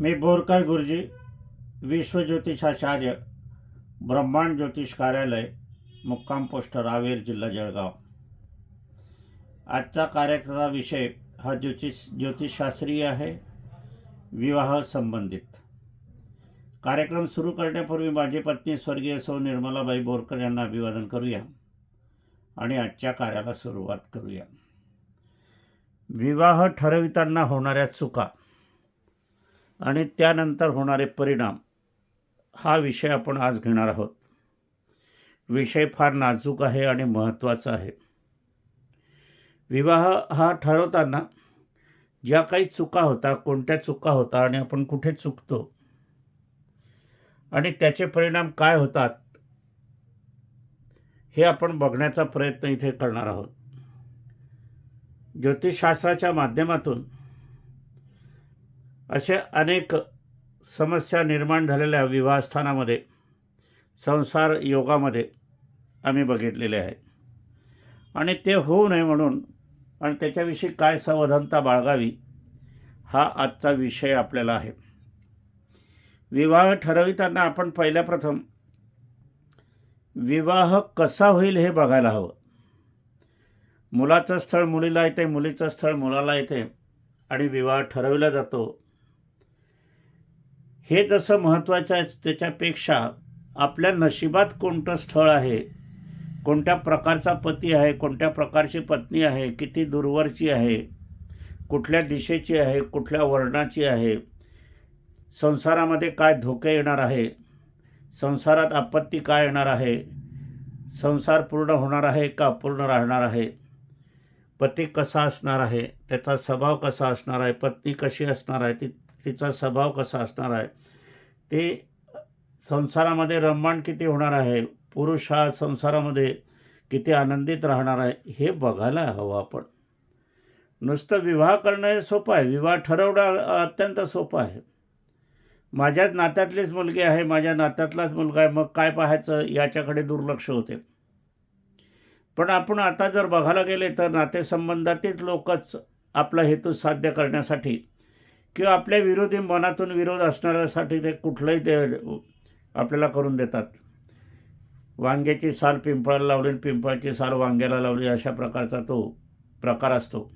मी बोरकर गुरुजी विश्वज्योतिषाचार्य ब्रह्मांड ज्योतिष कार्यालय मुक्काम पोस्ट रावेर जिल्हा जळगाव. आजचा कार्यक्रमाचा विषय हा ज्योतिष ज्योतिषशास्त्रीय आहे विवाह संबंधित. कार्यक्रम सुरू करण्यापूर्वी माझी पत्नी स्वर्गीय सौ निर्मलाबाई बोरकर यांना अभिवादन करूया आणि आजच्या कार्याला सुरुवात करूया. विवाह ठरविताना होणाऱ्या चुका आणि त्यानंतर होणारे परिणाम हा विषय आपण आज घेणार आहोत. विषय फार नाजूक आहे आणि महत्त्वाचा आहे. विवाह हा ठरवताना ज्या काही चुका होता कोणत्या चुका होता आणि आपण कुठे चुकतो आणि त्याचे परिणाम काय होतात हे आपण बघण्याचा प्रयत्न इथे करणार आहोत. ज्योतिषशास्त्राच्या माध्यमातून अशा अनेक समस्या निर्माण झालेल्या विवाहस्थानामध्ये संसार योगामध्ये आम्ही बघितलेले आहे. आणि ते होऊ नये म्हणून आणि त्याच्याविषयी काय सावधानता बाळगावी हा आजचा विषय आपल्याला आहे. विवाह ठरविताना आपण पहिल्या प्रथम विवाह कसा होईल हे बघायला हवं. मुलाचं स्थळ मुलीला येते मुलीचं स्थळ मुलाला येते आणि विवाह ठरविला जातो. हे जसं महत्त्वाचं आहे त्याच्यापेक्षा आपल्या नशिबात कोणतं स्थळ आहे? कोणत्या प्रकारचा पती आहे? कोणत्या प्रकारची पत्नी आहे? किती दूरवरची आहे? कुठल्या दिशेची आहे? कुठल्या वर्णाची आहे? संसारामध्ये काय धोके येणार आहे? संसारात आपत्ती काय येणार आहे? संसार पूर्ण होणार आहे का अपूर्ण राहणार आहे? पती कसा असणार आहे? त्याचा स्वभाव कसा असणार आहे? पत्नी कशी असणार आहे? ती तिचा स्वभाव कसा असणार आहे? ते संसारामध्ये रममाण किती होणार आहे? पुरुष हा संसारामध्ये किती आनंदित राहणार आहे? हे बघायला हवं आपण. नुसतं विवाह करणं हे सोपं आहे. विवाह ठरवणं अत्यंत सोपं आहे. माझ्याच नात्यातलीच मुलगी आहे माझ्या नात्यातलाच मुलगा आहे मग काय पाहायचं? याच्याकडे दुर्लक्ष होते. पण आपण आता जर बघायला गेले तर नातेसंबंधातील लोकच आपला हेतू साध्य करण्यासाठी किंवा आपल्या विरोधी मनातून विरोध असणाऱ्यासाठी ते कुठलंही ते आपल्याला करून देतात. वांग्याची साल पिंपळाला लावली पिंपळाची साल वांग्याला लावली अशा प्रकारचा तो प्रकार असतो.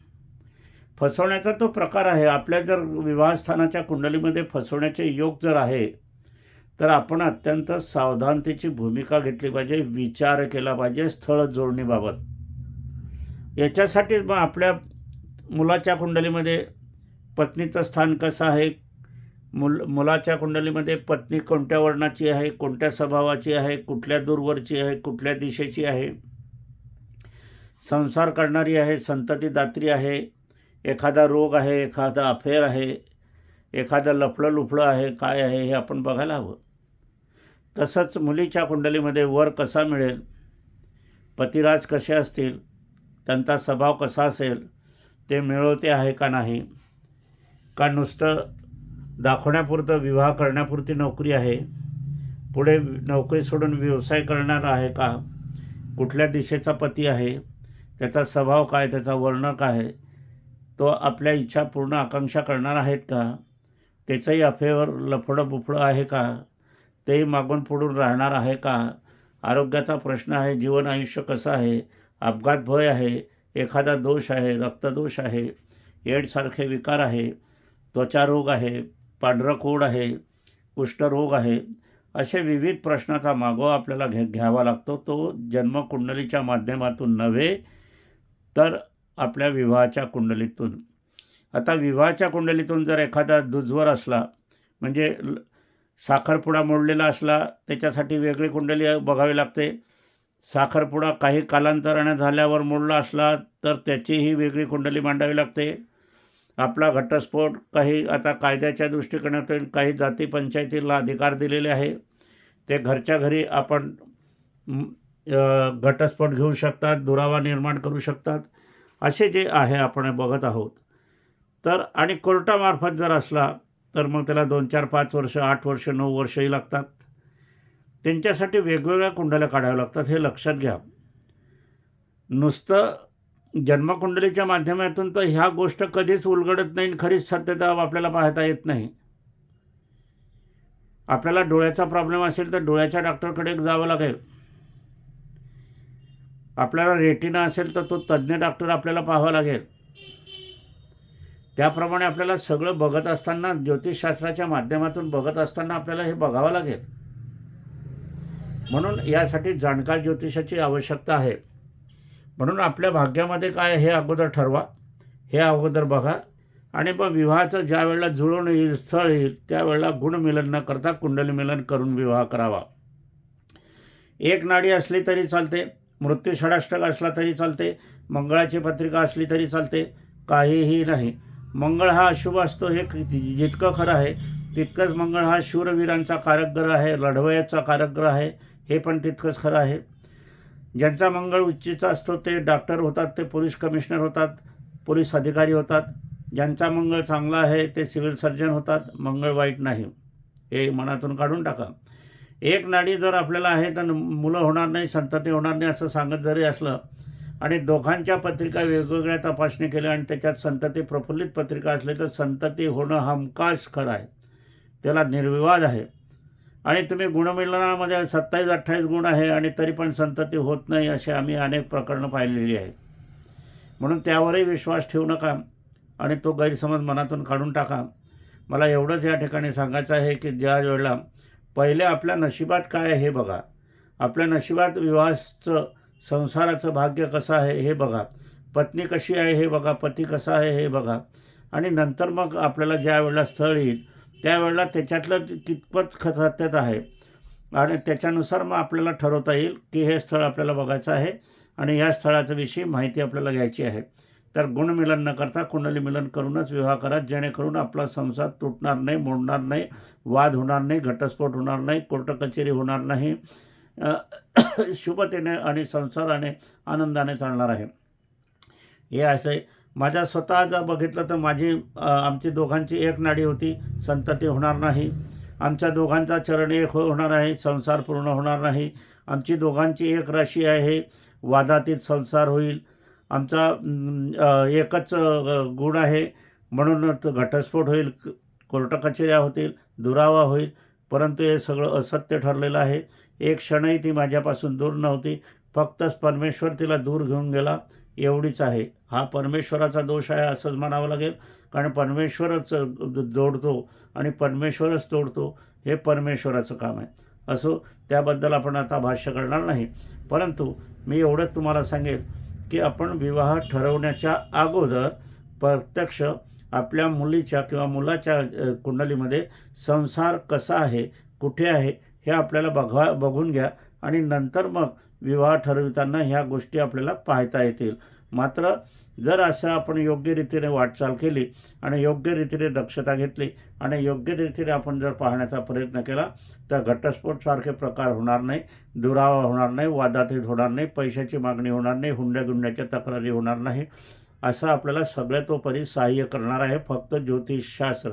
फसवण्याचा तो प्रकार आहे. आपल्या जर विवाहस्थानाच्या कुंडलीमध्ये फसवण्याचे योग जर आहे तर आपण अत्यंत सावधानतेची भूमिका घेतली पाहिजे विचार केला पाहिजे स्थळ जोडणीबाबत याच्यासाठीच मग आपल्या मुलाच्या कुंडलीमध्ये पत्नीचं स्थान कसं आहे? मुल मुलाच्या कुंडलीमध्ये पत्नी कोणत्या वर्णाची आहे? कोणत्या स्वभावाची आहे? कुठल्या दूरवरची आहे? कुठल्या दिशेची आहे? संसार करणारी आहे संततीदात्री आहे एखादा रोग आहे एखादा अफेअर आहे एखादं लफडं लुफडं आहे काय आहे हे आपण बघायला हवं. तसंच मुलीच्या कुंडलीमध्ये वर कसा मिळेल? पतिराज कसे असतील? त्यांचा स्वभाव कसा असेल? ते मिळवते आहे का नाही? का नुसतं दाखवण्यापुरतं विवाह करण्यापुरती नोकरी आहे? पुढे नोकरी सोडून व्यवसाय करणारा आहे का? कुठल्या दिशेचा पती आहे? त्याचा स्वभाव काय? त्याचा वर्ण काय? आहे तो आपल्या इच्छा पूर्ण आकांक्षा करणार आहेत का? त्याचंही अफेवर लफडं बुफडं आहे का? तेही मागून पुढून राहणार आहे का? आरोग्याचा प्रश्न आहे जीवन आयुष्य कसं आहे? अपघात भय आहे? एखादा दोष आहे रक्तदोष आहे? एडसारखे विकार आहे? त्वचारोग आहे पांढरंकोड आहे कुष्ठरोग आहे असे विविध प्रश्नाचा मागोवा आपल्याला घे घ्यावा लागतो. तो जन्मकुंडलीच्या माध्यमातून नव्हे तर आपल्या विवाहाच्या कुंडलीतून. आता विवाहाच्या कुंडलीतून जर एखादा दुजवर असला म्हणजे ल- साखरपुडा मोडलेला असला त्याच्यासाठी वेगळी कुंडली बघावी लागते. साखरपुडा काही कालांतराने झाल्यावर मोडला असला तर त्याचीही वेगळी कुंडली मांडावी लागते. आपला घटस्फोट काही आता कायद्याच्या दृष्टिकोनातून काही जाती पंचायतीला अधिकार दिलेले आहे. ते घरच्या घरी आपण घटस्फोट घेऊ शकतात दुरावा निर्माण करू शकतात असे जे आहे आपण बघत आहोत. तर आणि कोर्टामार्फत जर असला तर मग त्याला दोन चार पाच वर्ष आठ वर्ष नऊ वर्षही लागतात. त्यांच्यासाठी वेगवेगळ्या कुंडल्या काढाव्या लागतात हे लक्षात घ्या. नुसतं जन्मकुंडलीच्या माध्यमातून तर ह्या गोष्ट कधीच उलगडत नाही आणि खरीच सत्यता आपल्याला पाहता येत नाही. आपल्याला डोळ्याचा प्रॉब्लेम असेल तर डोळ्याच्या डॉक्टरकडे जावं लागेल. आपल्याला रेटिना असेल तर तो तज्ज्ञ डॉक्टर आपल्याला पाहावा लागेल. त्याप्रमाणे आपल्याला सगळं बघत असताना ज्योतिषशास्त्राच्या माध्यमातून बघत असताना आपल्याला हे बघावं लागेल. म्हणून यासाठी जाणकार ज्योतिषाची आवश्यकता आहे. म्हणून आपल्या भाग्यामध्ये काय हे अगोदर ठरवा हे अगोदर बघा. आणि मग विवाहाचं ज्या वेळेला जुळून येईल स्थळ येईल त्यावेळेला गुणमिलन न करता कुंडली मिलन करून विवाह करावा. एक नाडी असली तरी चालते मृत्यू षडाष्टक असला तरी चालते मंगळाची पत्रिका असली तरी चालते काहीही नाही. मंगळ हा अशुभ असतो हे कि- जितकं खरं आहे तितकंच मंगळ हा शूरवीरांचा कारकग्रह आहे लढवयाचा कारकग्रह आहे हे पण तितकंच खरं आहे. ज्यांचा मंगळ उच्चीचा असतो ते डॉक्टर होतात ते पोलीस कमिशनर होतात पोलीस अधिकारी होतात. ज्यांचा मंगळ चांगला आहे ते सिव्हिल सर्जन होतात मंगळ वाईट नाही. हे मनातून काढून टाका. एक नाडी जर आपल्याला आहे तर मुलं होणार नाही संतती होणार नाही असं सांगत जरी असलं आणि दोघांच्या पत्रिका वेगवेगळ्या तपासणी केल्या आणि त्याच्यात संतती प्रफुल्लित पत्रिका असले तर संतती होणं हमखास खरं आहे. त्याला निर्विवाद आहे. आणि तुम्ही गुणमिलनामध्ये म्हणजे सत्तावीस अठ्ठावीस गुण आहे आणि तरी पण संतती होत नाही असे आम्ही अनेक प्रकरणं पाहिलेली आहे म्हणून त्यावरही विश्वास ठेवू नका आणि तो गैरसमज मनातून काढून टाका. मला एवढंच या ठिकाणी सांगायचं आहे की ज्या वेळेला पहिले आपल्या नशिबात काय आहे हे बघा. आपल्या नशिबात विवाहाचं संसाराचं भाग्य कसं आहे हे बघा. पत्नी कशी आहे हे बघा पती कसा आहे हे बघा. आणि नंतर मग आपल्याला ज्या वेळेला स्थळ येईल त्यावेळेला त्याच्यातलं कितपत ख आहे. आणि त्याच्यानुसार मग आपल्याला ठरवता येईल की हे स्थळ आपल्याला बघायचं आहे आणि या स्थळाच्या विषयी माहिती आपल्याला घ्यायची आहे. तर गुणमिलन न करता कुंडली मिलन करूनच विवाह करा. जेणेकरून आपला संसार तुटणार नाही मोडणार नाही वाद होणार नाही घटस्फोट होणार नाही कोर्ट कचेरी होणार नाही. शुभतेने आणि संसाराने आनंदाने चालणार आहे. हे असं आहे माझ्या स्वतः जर बघितलं तर माझी आमची दोघांची एक नाडी होती संतती होणार नाही. आमच्या दोघांचा चरण एक होणार आहे संसार पूर्ण होणार नाही. आमची दोघांची एक राशी आहे वादातीत संसार होईल. आमचा एकच गुण आहे म्हणून घटस्फोट होईल कोर्ट कचेऱ्या होतील दुरावा होईल. परंतु हे सगळं असत्य ठरलेलं आहे. एक क्षणही ती माझ्यापासून दूर नव्हती. फक्तच परमेश्वर तिला दूर घेऊन गेला. एवढीच आहे. हा परमेश्वराचा दोष आहे असंच म्हणावं लागेल. कारण परमेश्वरच जोडतो आणि परमेश्वरच तोडतो हे परमेश्वराचं काम आहे. असो त्याबद्दल आपण आता भाष्य करणार नाही. परंतु मी एवढंच तुम्हाला सांगेल की आपण विवाह ठरवण्याच्या अगोदर प्रत्यक्ष आपल्या मुलीच्या किंवा मुलाच्या कुंडलीमध्ये संसार कसा आहे कुठे आहे हे आपल्याला बघा बघून घ्या आणि नंतर मग विवाह ठरविताना ह्या गोष्टी आपल्याला पाहता येतील. मात्र जर असं आपण योग्य रीतीने वाटचाल केली आणि योग्य रीतीने दक्षता घेतली आणि योग्य रीतीने आपण जर पाहण्याचा प्रयत्न केला तर घटस्फोटसारखे प्रकार होणार नाही दुरावा होणार नाही वादातीत होणार नाही पैशाची मागणी होणार नाही हुंड्यागुंड्याच्या तक्रारी होणार नाही असं आपल्याला सगळ्यातोपरी सहाय्य करणार आहे फक्त ज्योतिषशास्त्र.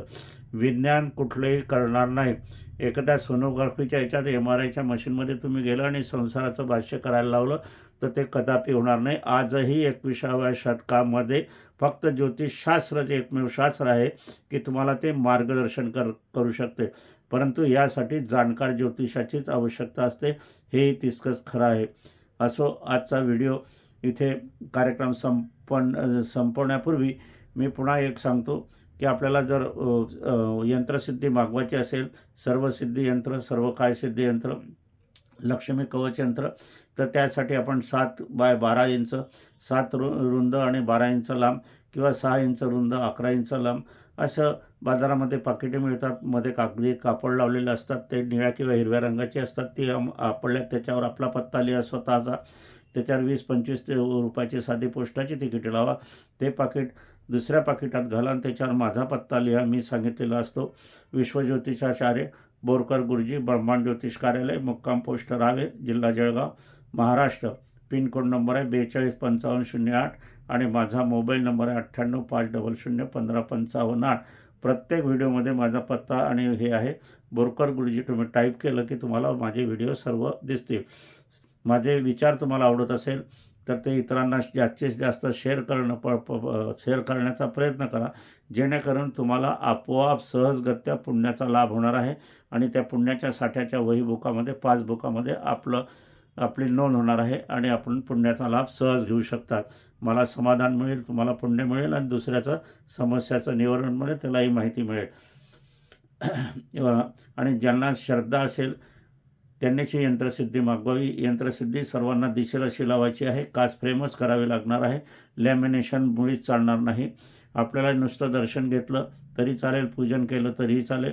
विज्ञान कुठलंही करणार नाही. एखाद्या सोनोग्राफीच्या याच्यात एम आर आयच्या मशीनमध्ये तुम्ही गेलं आणि संसाराचं भाष्य करायला लावलं तर ते कदापि होणार नाही. आजही एकविसाव्या शतकामध्ये फक्त ज्योतिषशास्त्र जे एकमेव शास्त्र आहे की तुम्हाला ते मार्गदर्शन कर करू शकते. परंतु यासाठी जाणकार ज्योतिषाचीच आवश्यकता असते हेही तितकंच खरं आहे. असो आजचा व्हिडिओ इथे कार्यक्रम संपन संपवण्यापूर्वी मी पुन्हा एक सांगतो की आपल्याला जर यंत्रसिद्धी मागवायची असेल सर्व सिद्धी यंत्र सर्व काय सिद्धी यंत्र लक्ष्मी कवच यंत्र तर त्यासाठी आपण सात बाय बारा इंच सात रु रुंद आणि बारा इंच लांब किंवा सहा इंच रुंद अकरा इंच लांब असं बाजारामध्ये पाकिटे मिळतात. मध्ये कागदी कापड लावलेले असतात ते निळ्या किंवा हिरव्या रंगाचे असतात. ती आपल्या त्याच्यावर आपला पत्ता लिहा स्वतःचा. त्याच्यावर वीस पंचवीस ते रुपयाची साधी पोस्टाची तिकीट लावा. ते पाकिट दुसऱ्या पाकिटात घाला आणि त्याच्यावर माझा पत्ता लिहा. मी सांगितलेला असतो. विश्वज्योतिषाचार्य बोरकर गुरुजी ब्रह्मांड ज्योतिष कार्यालय मुक्काम पोस्ट रावे जिल्हा जळगाव महाराष्ट्र. पिनकोड नंबर आहे बेचाळीस पंचावन्न शून्य आठ आणि माझा मोबाईल नंबर आहे अठ्ठ्याण्णव पाच डबल शून्य पंधरा पंचावन्न आठ. प्रत्येक व्हिडिओमध्ये माझा पत्ता आणि हे आहे. बोरकर गुरुजी तुम्ही टाईप केलं की तुम्हाला माझे व्हिडिओ सर्व दिसतील. माझे विचार तुम्हाला आवडत असेल तर ते इतरांना जास्तीत जास्त शेअर करणं प प शेअर करण्याचा प्रयत्न करा. जेणेकरून तुम्हाला आपोआप सहजगत्या पुण्याचा लाभ होणार आहे आणि त्या पुण्याच्या साठ्याच्या वहीबुकामध्ये पासबुकामध्ये आपलं आपली नोंद होणार आहे आणि आपण पुण्याचा लाभ सहज घेऊ शकतात. मला समाधान मिळेल तुम्हाला पुण्य मिळेल आणि दुसऱ्याचं समस्याचं निवारण मिळेल त्यालाही माहिती मिळेल. आणि ज्यांना श्रद्धा असेल त्यांनीची यंत्रसिद्धी मागवावी. यंत्रसिद्धी सर्वांना दिशेला अशी लावायची आहे. काच फ्रेमच करावी लागणार आहे. लॅमिनेशन मुळीच चालणार नाही. आपल्याला नुसतं दर्शन घेतलं तरी चालेल. पूजन केलं तरीही चालेल.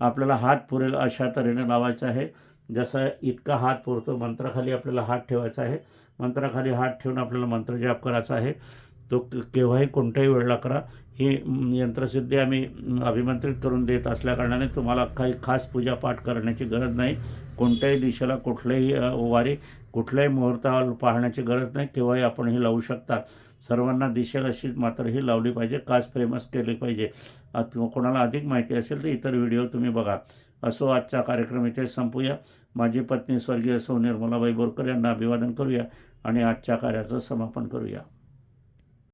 आपल्याला हात पुरेल अशा तऱ्हेने लावायचं आहे. जसं इतका हात पुरतो मंत्राखाली आपल्याला हात ठेवायचा आहे. मंत्राखाली हात ठेवून आपल्याला मंत्रजाप करायचा आहे. तो क- केव्हाही कोणत्याही वेळेला करा. ही यंत्रसिद्धी आम्ही अभिमंत्रित करून देत असल्याकारणाने तुम्हाला काही खास पूजापाठ करण्याची गरज नाही. कोणत्याही दिशेला कुठल्याही वारी कुठल्याही मुहूर्तावर पाहण्याची गरज नाही. केव्हाही आपण ही लावू शकता. सर्वांना दिशेल अशी मात्र ही लावली पाहिजे. काच फेमस केली पाहिजे. कोणाला अधिक माहिती असेल तर इतर व्हिडिओ तुम्ही बघा. असो आजचा कार्यक्रम इथे संपूया. माझी पत्नी स्वर्गीय सौ निर्मलाबाई बोरकर यांना अभिवादन करूया आणि आजच्या कार्याचं समापन करूया.